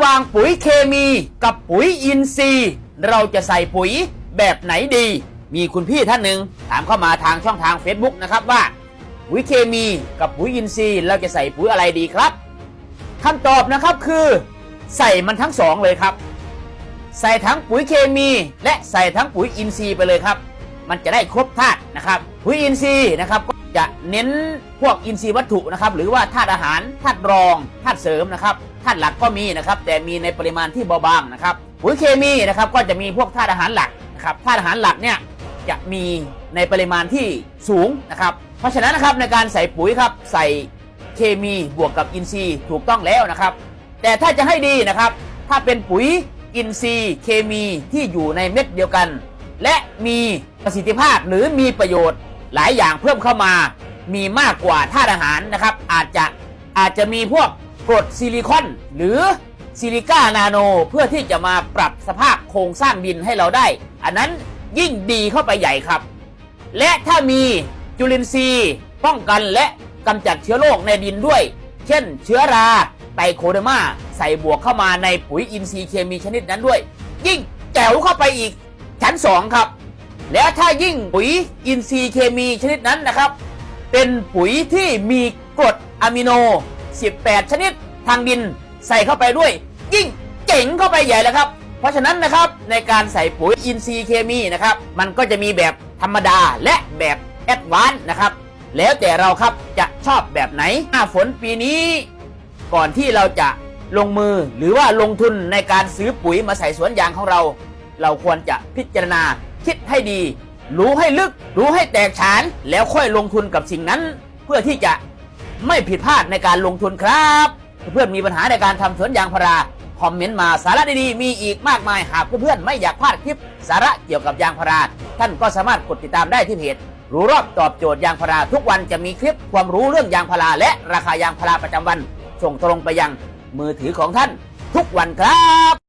ระหว่างปุ๋ยเคมีกับปุ๋ยอินทรีย์ เราจะใส่ปุ๋ยแบบไหนดี มีคุณพี่ท่านหนึ่งถามเข้ามาทางช่องทาง Facebook นะครับว่า ปุ๋ยเคมีกับปุ๋ยอินทรีย์เราจะใส่ปุ๋ยอะไรดีครับคำตอบนะครับคือ ใส่มันทั้งสองเลยครับ ใส่ทั้งปุ๋ยเคมี และใส่ทั้งปุ๋ยอินทรีย์ไปเลยครับ มันจะได้ครบธาตุนะครับ ปุ๋ยอินทรีย์นะครับก็ จะเน้นพวกอินทรีย์วัตถุนะครับหรือว่าธาตุอาหารธาตุรองธาตุเสริมนะครับธาตุหลักก็มีนะครับแต่มีในปริมาณที่เบาบางนะครับปุ๋ยเคมีนะครับก็จะมีพวกธาตุอาหารหลักนะครับธาตุอาหารหลักเนี่ยจะมีในปริมาณที่สูงนะครับเพราะฉะนั้นนะครับในการใส่ปุ๋ยครับใส่เคมีบวกกับอินทรีย์ถูกต้องแล้วนะครับแต่ถ้าจะให้ดีนะครับถ้าเป็นปุ๋ยอินทรีย์เคมีที่อยู่ในเม็ดเดียวกัน และมีประสิทธิภาพหรือมีประโยชน์ หลายอย่างเพิ่มเข้ามามีมากกว่าธาตุอาหารนะครับ อาจจะอาจจะมีพวกกรดซิลิคอน หรือซิลิก้านาโน เพื่อที่จะมาปรับสภาพโครงสร้างดินให้เราได้ อันนั้นยิ่งดีเข้าไปใหญ่ครับ และถ้ามีจุลินทรีย์ ป้องกันและกำจัดเชื้อโรคในดินด้วย เช่น เชื้อราไตโคเดมาใส่บวกเข้ามาในปุ๋ยอินทรีย์เคมีชนิดนั้นด้วย ยิ่งแจ๋วเข้าไปอีกชั้น 2 ครับ แล้วถ้ายิ่งปุ๋ยอินทรีย์เคมีชนิดนั้นนะครับ เป็นปุ๋ยที่มีกรดอะมิโน 18 ชนิดทางดินใส่เข้าไปด้วย ยิ่งเจ๋งเข้าไปใหญ่แล้วครับ เพราะฉะนั้นนะครับในการใส่ปุ๋ยอินทรีย์เคมีนะครับ มันก็จะมีแบบธรรมดาและแบบแอดวานซ์นะครับ แล้วแต่เราครับจะชอบแบบไหนหน้าฝนปีนี้ ก่อนที่เราจะลงมือหรือว่าลงทุนในการซื้อปุ๋ยมาใส่สวนยางของเรา เราควรจะพิจารณา คิดให้ดี รู้ให้ลึก รู้ให้แตกฉาน แล้วค่อยลงทุนกับสิ่งนั้น เพื่อที่จะไม่ผิดพลาดในการลงทุนครับ เพื่อนมีปัญหาในการทำสวนยางพาราคอมเมนต์มาสาระดีๆ มีอีกมากมายหากเพื่อนๆไม่อยากพลาดคลิปสาระเกี่ยวกับยางพารา ท่านก็สามารถกดติดตามได้ที่เพจรู้รอบตอบโจทย์ยางพารา ทุกวันจะมีคลิปความรู้เรื่องยางพารา และราคายางพาราประจำวัน ส่งตรงไปยังมือถือของท่าน ทุกวันครับ